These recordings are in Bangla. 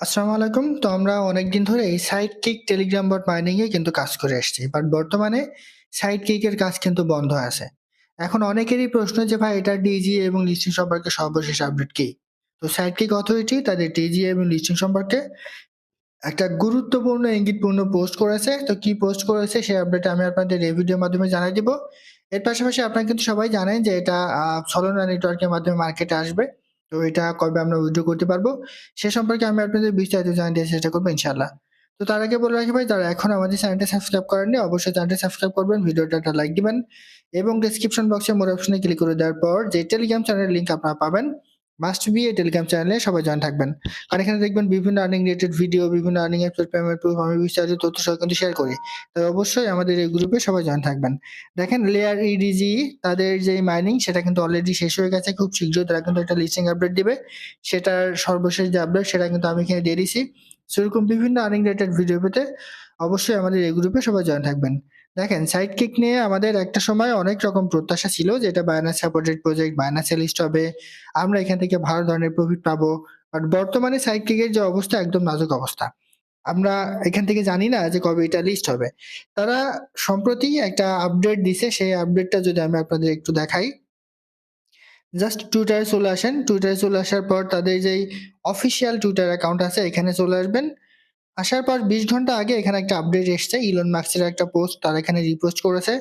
আসসালামু আলাইকুম। তো আমরা অনেকদিন ধরে এই সাইডকিক টেলিগ্রাম বট মাইনিং এ কিন্তু কাজ করে আসছি। বাট বর্তমানে সাইডকিক এর কাজ কিন্তু বন্ধ আছে। এখন অনেকেরই প্রশ্ন যে, ভাই এটার ডিজি এবং লিস্টিং সম্পর্কে সর্বশেষ আপডেট কি? তো সাইডকিক অথরিটি তাদের ডিজি এবং লিস্টিং সম্পর্কে একটা গুরুত্বপূর্ণ ইঙ্গিতপূর্ণ পোস্ট করেছে। তো কি পোস্ট করেছে সেই আপডেট আমি আপনাদের এই ভিডিওর মাধ্যমে জানাই দিব। এর পাশাপাশি আপনারা কিন্তু সবাই জানেন যে, এটা সলোনা নেটওয়ার্কের মাধ্যমে মার্কেটে আসবে। তো এটা কবে আমরা উইথড্র করতে পারব? সে সম্পর্কে আমি আপনাদের বিস্তারিত দেওয়ার চেষ্টা করব ইনশাল্লাহ তো তার আগে বলে রাখি ভাই তারা এখন আমাদের চ্যানেলটা সাবস্ক্রাইব করেননি অবশ্যই চ্যানেলটা সাবস্ক্রাইব করবেন, ভিডিওটা একটা লাইক দিবেন এবং ডিসক্রিপশন বক্সে মোর অপশনে ক্লিক করে দেওয়ার পর যে টেলিগ্রাম চ্যানেলের লিঙ্ক আপনারা পাবেন মাস্ট বি এই টেলিগ্রাম চ্যানেলে সবাই জয়েন থাকবেন। কারণ এখানে দেখবেন বিভিন্ন আর্নিং রিলেটেড ভিডিও, বিভিন্ন আর্নিং অ্যাপস পেমেন্ট প্রুফ আমি বিস্তারিত তথ্য সহ কিন্তু শেয়ার করি। তাই অবশ্যই আমাদের এই গ্রুপে সবাই জয়েন থাকবেন। দেখেন লেয়ার ইডিজি তাদের যে মাইনিং সেটা কিন্তু অলরেডি শেষ হয়ে গেছে। খুব শীঘ্রই তারা কিন্তু একটা লিস্টিং আপডেট দিবে। সেটার সর্বশেষ যে আপডেট সেটা কিন্তু আমি এখানে দিয়ে দিছি। সো এরকম বিভিন্ন আর্নিং রিলেটেড ভিডিও পেতে অবশ্যই আমাদের এই গ্রুপে সবাই জয়েন থাকবেন। দেখেন সাইডকিক নিয়ে আমাদের একটা সময় অনেক রকম প্রত্যাশা ছিল যে এটা সাপোর্টেড প্রজেক্ট, বায়নান্সে লিস্ট হবে। আমরা এখান থেকে ভালো ধরনের প্রফিট পাবো। বাট বর্তমানে সাইডকিকের যে অবস্থা একদম নাজুক অবস্থা। আমরা এখান থেকে জানি না যে কবে এটা লিস্ট হবে। তারা সম্প্রতি একটা আপডেট দিছে সেই আপডেটটা যদি আমি আপনাদের একটু দেখাই। জাস্ট টুইটারে চলে আসেন। টুইটারে চলে আসার পর তাদের যেই অফিসিয়াল টুইটার অ্যাকাউন্ট আছে এখানে চলে আসবেন। আসার পর ২০ ঘণ্টা আগে এখানে একটা আপডেট এসছে। ইলন মাস্কের একটা পোস্ট তারা এখানে রিপোস্ট করেছে।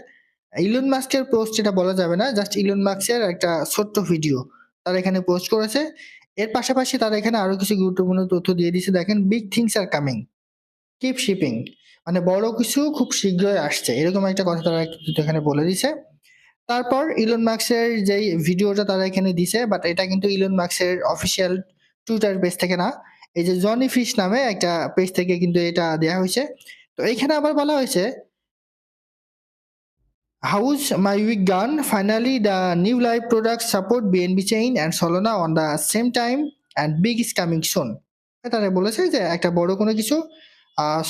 ইলন মাস্কের পোস্ট এটা বলা যাবে না। জাস্ট ইলন মাস্কের একটা ছোট্ট ভিডিও তারা এখানে পোস্ট করেছে। এর পাশাপাশি তারা এখানে আরও কিছু গুরুত্বপূর্ণ তথ্য দিয়ে দিছে। দেখেন big things are coming. Keep shipping মানে বড় কিছু খুব শীঘ্রই আসছে। এরকম একটা কথা তারা এখানে বলে দিছে। তারপর ইলন মাস্কের যেই ভিডিওটা তারা এখানে দিছে বাট এটা কিন্তু ইলন মাস্কের অফিসিয়াল টুইটার পেজ থেকে না। এই যে জনি ফিশ নামে একটা পেজ থেকে কিন্তু এটা দেয়া হয়েছে। তো এইখানে আবার বলা হয়েছে house my week gun finally the new life product support BNB chain and Solana on the same time and big is coming soon তারা বলেছে যে একটা বড় কোনো কিছু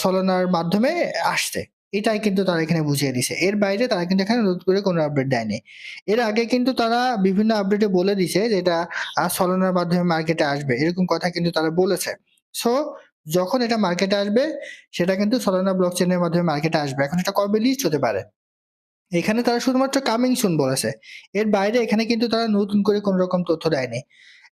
সলোনার মাধ্যমে আসছে। এটাই কিন্তু তারা এখানে বুঝিয়ে দিছে। এর বাইরে তারা কিন্তু এখানে নতুন করে কোনো আপডেট দেয়নি। এর আগে কিন্তু তারা বিভিন্ন আপডেটে বলে দিছে যে এটা সলোনার মাধ্যমে মার্কেটে আসবে। এরকম কথা কিন্তু তারা বলেছে। সো যখন এটা মার্কেটে আসবে সেটা কিন্তু সলোনা ব্লকচেইনের মাধ্যমে মার্কেটে আসবে। এখন এটা কবে লিস্ট হতে পারে? এখানে তারা শুধুমাত্র কামিং সুন বলেছে। এর বাইরে এখানে কিন্তু তারা নতুন করে কোন রকম তথ্য দেয়নি।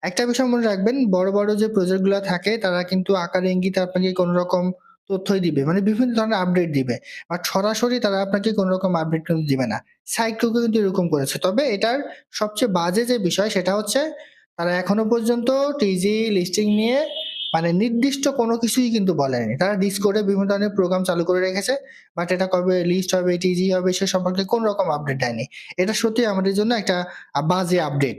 একটা বিষয় মনে রাখবেন বড়, বড় যে প্রজেক্টগুলা থাকে তারা কিন্তু আকার ইঙ্গিত আপনাকে কোনো রকম তথ্যই দিবে। মানে বিভিন্ন ধরনের আপডেট দিবে। বাট সরাসরি তারা আপনাকে কোনো রকম আপডেট কিন্তু দিবে না। সাইক্লোকও কিন্তু এরকম করেছে। তবে এটার সবচেয়ে বাজে যে বিষয় সেটা হচ্ছে তারা এখনও পর্যন্ত টিজি লিস্টিং নিয়ে মানে নির্দিষ্ট কোনো কিছুই কিন্তু বলেনি। তারা ডিসকর্ডে বিভিন্ন ধরনের প্রোগ্রাম চালু করে রেখেছে। বাট এটা কবে লিস্ট হবে, টিজি হবে সে সম্পর্কে কোন রকম আপডেট দেয়নি। এটা সত্যি আমাদের জন্য একটা বাজে আপডেট।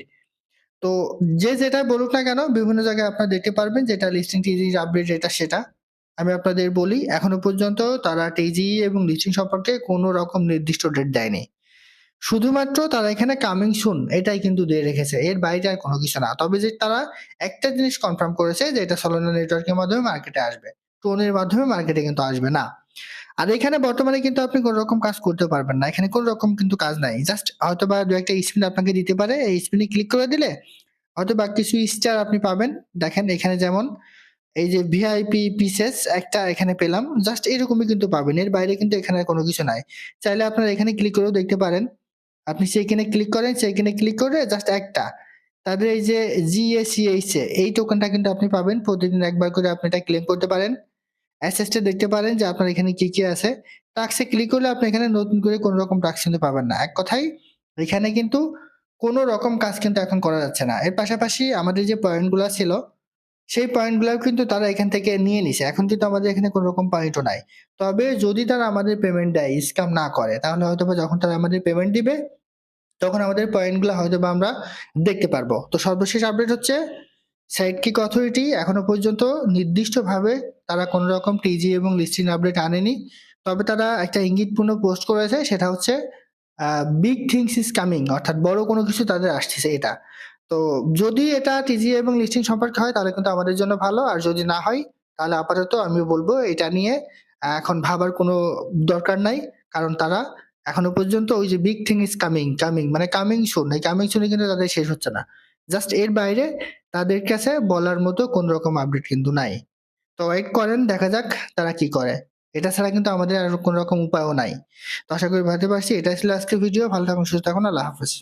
তো যে যেটা বলুক না কেন বিভিন্ন জায়গায় আপনারা দেখতে পারবেন যেটা লিস্টিং টিজির আপডেট এটা সেটা। আমি আপনাদের বলি, এখনও পর্যন্ত তারা টিজি এবং লিস্টিং সম্পর্কে কোনো রকম নির্দিষ্ট ডেট দেয়নি। শুধুমাত্র তারা এখানে কামিং সুন এটাই কিন্তু দিয়ে রেখেছে। এর বাইরে আর কোনো কিছু না। তবে যে তারা একটা জিনিস কনফার্ম করেছে যে এটা সলোনা নেটওয়ার্কের মাধ্যমে মার্কেটে আসবে। টোনের মাধ্যমে মার্কেটে কিন্তু আসবে না। আর এখানে বর্তমানে কিন্তু আপনি কোন রকম কাজ করতে পারবেন না। এখানে কোন রকম কিন্তু কাজ নাই। জাস্ট হয়তো বা দু একটা স্পিন আপনাকে দিতে পারে। এই স্পিনে ক্লিক করে দিলে হয়তো বা কিছু স্টার আপনি পাবেন। দেখেন এখানে যেমন এই যে ভিআইপি পিসেস একটা এখানে পেলাম। জাস্ট এরকমই কিন্তু পাবেন। এর বাইরে কিন্তু এখানে কোনো কিছু নাই। চাইলে আপনারা এখানে ক্লিক করেও দেখতে পারেন। আপনি সেইখানে ক্লিক করেন, সেইখানে ক্লিক করে জাস্ট একটা তাদের এই যে জিএসিএইচ এই টোকেনটা কিন্তু আপনি পাবেন। প্রতিদিন একবার করে আপনি এটা ক্লেম করতে পারেন। অ্যাসেসটা দেখতে পারেন যে আপনার এখানে কি, কি আছে। টাস্কে ক্লিক করলে আপনি এখানে নতুন করে কোনো রকম টাস্ক কিন্তু পাবেন না। এক কথাই এখানে কিন্তু কোনো রকম কাজ কিন্তু এখন করা যাচ্ছে না। এর পাশাপাশি আমাদের যে পয়েন্টগুলো ছিল সেই পয়েন্ট গুলাও কিন্তু তারা এখান থেকে নিয়ে নিছে। এখন কিন্তু আমাদের এখানে কোন রকম পয়েন্টও নাই। তবে যদি তারা আমাদের পেমেন্ট দেয়, স্ক্যাম না করে তাহলে হয়তোবা যখন তারা আমাদের পেমেন্ট দিবে তখন আমাদের পয়েন্টগুলা হয়তোবা আমরা দেখতে পারব। তো সর্বশেষ আপডেট হচ্ছে সাইডকিক অথরিটি এখনও পর্যন্ত নির্দিষ্টভাবে তারা কোন রকম টিজি এবং লিস্টিং আপডেট আনেনি। তবে তারা একটা ইঙ্গিতপূর্ণ পোস্ট করেছে সেটা হচ্ছে বিগ থিংস ইস কামিং অর্থাৎ বড় কোনো কিছু তাদের আসতেছে এটা। তো যদি এটা টিজি এবং লিস্টিং সম্পর্কে হয় তাহলে কিন্তু আমাদের জন্য ভালো। আর যদি না হয় তাহলে আপাতত আমি বলব এটা নিয়ে এখন ভাবার কোনো দরকার নাই। কারণ তারা এখনও পর্যন্ত ওই যে big thing is coming, coming মানে কামিং সুন এই কামিং এ কিন্তু তাদের শেষ হচ্ছে না। জাস্ট এর বাইরে তাদের কাছে বলার মতো কোন রকম আপডেট কিন্তু নাই। তো ওয়েট করেন দেখা যাক তারা কি করে এটা ছাড়া কিন্তু আমাদের আর কোনো রকম উপায়ও নাই তো আশা করি ভাবতে পারছি এটা ছিল আজকের ভিডিও ভালো থাকুন সুস্থ থাকুন আল্লাহ হাফেজ